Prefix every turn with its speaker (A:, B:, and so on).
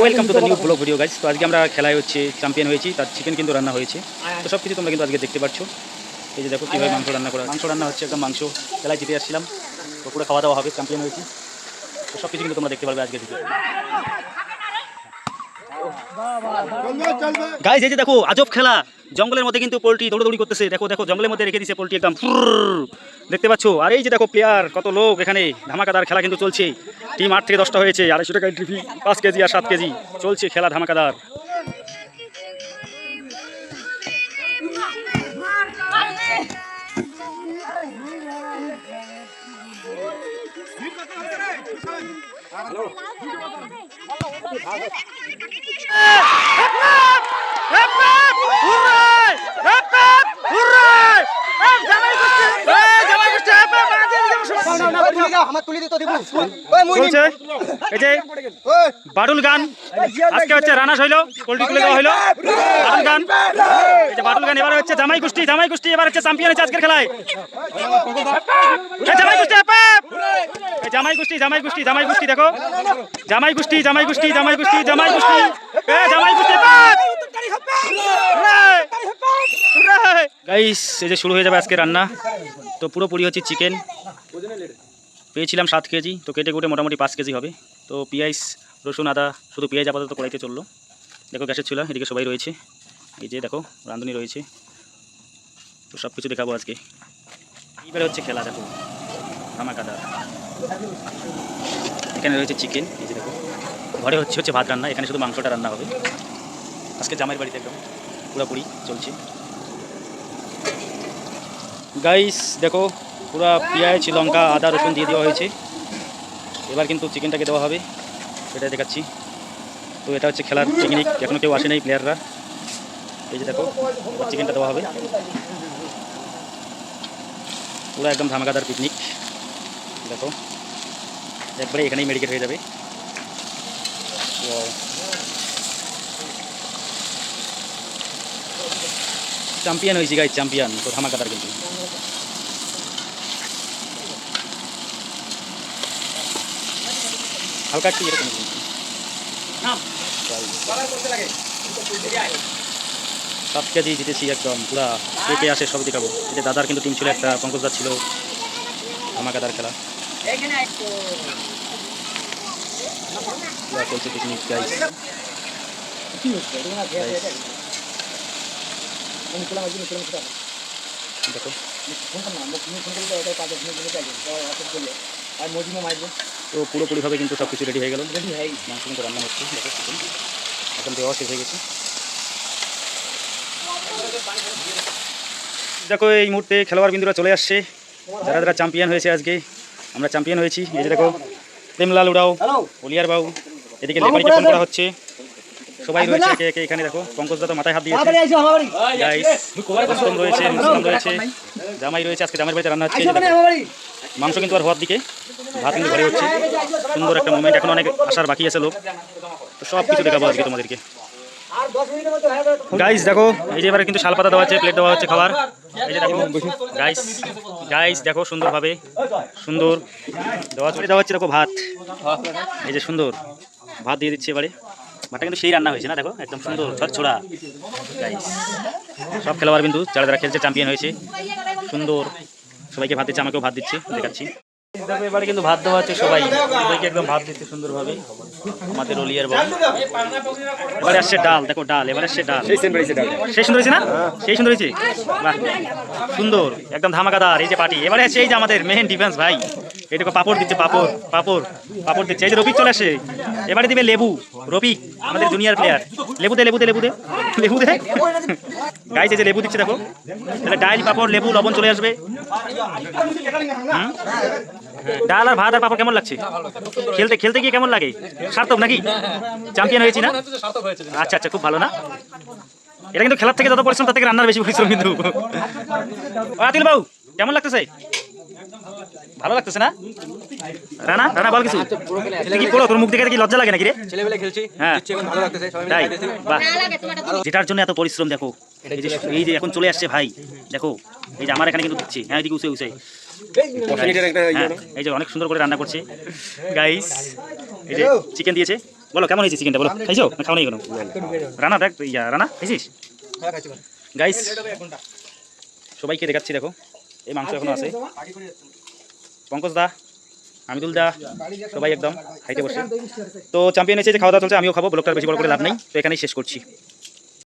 A: Welcome to the new blog video guys তো আজকে আমরা খেলায় হচ্ছে চ্যাম্পিয়ন হয়েছি তার চিকেন কিন্তু রান্না হয়েছে। তো সব কিছু তোমরা কিন্তু আজকে দেখতে পাচ্ছ এই যে দেখো কীভাবে মাংস রান্না করা মাংস রান্না হচ্ছে একদম মাংস খেলায় জিতে আসছিলাম। তো পুরো খাওয়া দাওয়া হবে চ্যাম্পিয়ন হয়েছি। তো সব কিছু কিন্তু তোমরা দেখতে পারবে আজকে গাইজ এই যে দেখো, আজব খেলা। জঙ্গলের মধ্যে কিন্তু পোলট্রি দৌড়দৌড়ি করতেছে। দেখো দেখো, জঙ্গলের মধ্যে রেখে দিছে পোলট্রি একদম। দেখতে পাচ্ছ? আর এই যে দেখো প্লেয়ার কত লোক এখানে। ধামাকাদার খেলা কিন্তু চলছে। টিম আট থেকে দশটা হয়েছে। আড়াইশো টাকা পাঁচ কেজি আর সাত কেজি। চলছে খেলা ধামাকাদার। বাটুল গান, আজকে হচ্ছে রানাস হইল পোল্ট্রি তুলে দেওয়া হইল। বাটুল গান বাটুল গান, এবার হচ্ছে জামাই কুষ্টি জামাই কুষ্টি এবার হচ্ছে চ্যাম্পিয়ন হচ্ছে আজকের খেলায়! এই জামাই কুষ্টি জামাই কুষ্টি জামাই কুষ্টি দেখো। জামাই কুষ্টি জামাই কুষ্টি জামাই কুষ্টি জামাই কুষ্টি এ, জামাই কুষ্টি গাইস, এই যে শুরু হয়ে যাবে আজকে রান্না। তো পুরোপুরি হচ্ছে চিকেন। পেয়েছিলাম সাত কেজি, তো কেটে কুটে মোটামুটি পাঁচ কেজি হবে। তো পেঁয়াজ, রসুন, আদা, শুধু পেঁয়াজ আপাতত কড়াইতে চলল। দেখো গ্যাসের চুলা, এদিকে সবাই রয়েছে। এই যে দেখো, রাঁধুনি রয়েছে। তো সব কিছু দেখাবো আজকে। এইবারে হচ্ছে খেলা, দেখো। এখানে রয়েছে চিকেন এই যে দেখো। ঘরে হচ্ছে হচ্ছে ভাত রান্না, এখানে শুধু মাংসটা রান্না হবে। আজকে জামাইয়ের বাড়িতে একদম পুরোপুরি চলছে। গাইস দেখো, পুরো পেঁয়াজ, লঙ্কা, আদা, রসুন দিয়ে দেওয়া হয়েছে। এবার কিন্তু চিকেনটাকে দেওয়া হবে। সেটা দেখাচ্ছি। তো এটা হচ্ছে খেলার টেকনিক এখনও কেউ আসে নাই প্লেয়াররা এই যে দেখো চিকেনটা দেওয়া হবে। পুরো একদম ধামাকাদার পিকনিক দেখো। একবারে এখানেই মেডিকেট হয়ে যাবে. চ্যাম্পিয়ন হয়েছি গাই চ্যাম্পিয়ন তো ধামাকাদার কিন্তু। হালকা একটু এরকম সাত কেজি জিতেছি একদম পুরা কে কে আসে সব দেখাবো এটা দাদার কিন্তু টিম ছিল একটা পঙ্কজদার ছিল। ধামাকাদার খেলা। পুরা চলছে পিকনিক গাইস দেখো। তো পুরোপুরিভাবে কিন্তু সব কিছু রেডি হয়ে গেল। রেডি হয় মাংস কিন্তু রান্না হচ্ছে দেখো চিকেন এখন দেওয়া শেষ হয়ে গেছে। দেখো এই মুহূর্তে খেলোয়াড় বিন্দুরা চলে আসছে। যারা যারা চ্যাম্পিয়ন হয়েছে আজকে আমরা চ্যাম্পিয়ন হয়েছি। এই যে দেখো প্রেমলাল উড়াও অলিয়ার বাবু। এদিকে লেবারিকে ফোন করা হচ্ছে। সবাই রয়েছে একে একে এখানে দেখো পঙ্কজ দাদা মাথায় হাত দিয়েছে। রয়েছে মুসলাম রয়েছে। জামাই রয়েছে আজকে জামাই বাড়িতে রান্না হচ্ছে। মাংস কিন্তু আর হওয়ার দিকে ভাত কিন্তু ঘরে হচ্ছে। সুন্দর একটা মোমেন্ট এখন অনেক আসার বাকি আছে লোক। তো সব কিছু দেখাবো আজকে তোমাদেরকে। গাইস দেখো এই যে এবারে কিন্তু শাল পাতা দেওয়া হচ্ছে প্লেট দেওয়া হচ্ছে খাবার। এই যে দেখো গাইস গাইস দেখো সুন্দরভাবে। সুন্দর। দেওয়া চলে দেওয়া হচ্ছে দেখো ভাত। এই যে সুন্দর। ভাত দিয়ে দিচ্ছে এবারে। ভাতটা কিন্তু সেই রান্না হয়েছে না, দেখো? একদম সুন্দর। ছড়া গাইস সব খেলোয়াড় কিন্তু যারা যারা খেলছে চ্যাম্পিয়ন হয়েছে। সুন্দর। সবাইকে ভাত দিচ্ছে, আমাকেও ভাত দিচ্ছে। দেখাচ্ছি। দেখো এবারে কিন্তু ভাত দেওয়া হচ্ছে সবাই। সবাইকে একদম ভাত দিচ্ছে সুন্দরভাবে। আমাদের অলিয়ার বউ এবারে আসছে ডাল দেখো ডাল এবারে আসছে ডাল। সেই সুন্দর হয়েছে না? সেই সুন্দর হয়েছে? বাহ সুন্দর একদম ধামাকাদার এই যে পার্টি। এবারে আসছে এই যে আমাদের মেন ডিফেন্স ভাই। এই দেখো পাপড় দিচ্ছে পাপড় পাপড় পাপড় দিচ্ছে। এই যে রফিক চলে আসে এবারে দিবে লেবু রফিক আমাদের জুনিয়র প্লেয়ার লেবু দে লেবু দে লেবু দে। লেবু দে। গাইছে যে লেবু দিচ্ছে দেখো। তাহলে ডাইল পাপড় লেবু লবণ চলে আসবে। হুম? ডাল আর ভাত আর পাপড় কেমন লাগছে? খেলতে খেলতে গিয়ে কেমন লাগে? সার্থক নাকি? চ্যাম্পিয়ন হয়েছি না? আচ্ছা আচ্ছা খুব ভালো না? এটা কিন্তু খেলার থেকে যত পরিশ্রম তার থেকে রান্নার বেশি পরিশ্রম কিন্তু। আতিল বাবু কেমন লাগতেছে? ভালো লাগতেছে না? রানা রানা বল কিছু। কি পড়ো? তোর মুখ দেখে কি লজ্জা লাগে নাকি রে?
B: ছেলেবেলে খেলছি
A: হ্যাঁ।
B: ভালো লাগতেছে সবাই
A: যেটার জন্য এত পরিশ্রম দেখো। এই যে এই যে এখন চলে আসছে ভাই দেখো। এই যে আমার এখানে কিন্তু দিচ্ছে। হ্যাঁ এদিকে উসে উসে।
B: ইয়ে
A: হ্যাঁ? এই যে অনেক সুন্দর করে রান্না করছে। গাইস এই যে চিকেন দিয়েছে। বলো কেমন হয়েছে চিকেনটা বলো খাইছো? না খাও নাই কোনো রানা দেখ ইয়া রানা খাইছিস? গাইস সবাইকে দেখাচ্ছি দেখো। এই মাংস এখনও আছে। পঙ্কজ দা আমিদুল দা সবাই একদম খাইতে বসে। তো চ্যাম্পিয়ন এসে যে খাওয়া দাওয়া চলছে আমিও খাব। ব্লগটার বেশি বড় করে লাভ নেই। তো এখানেই শেষ করছি।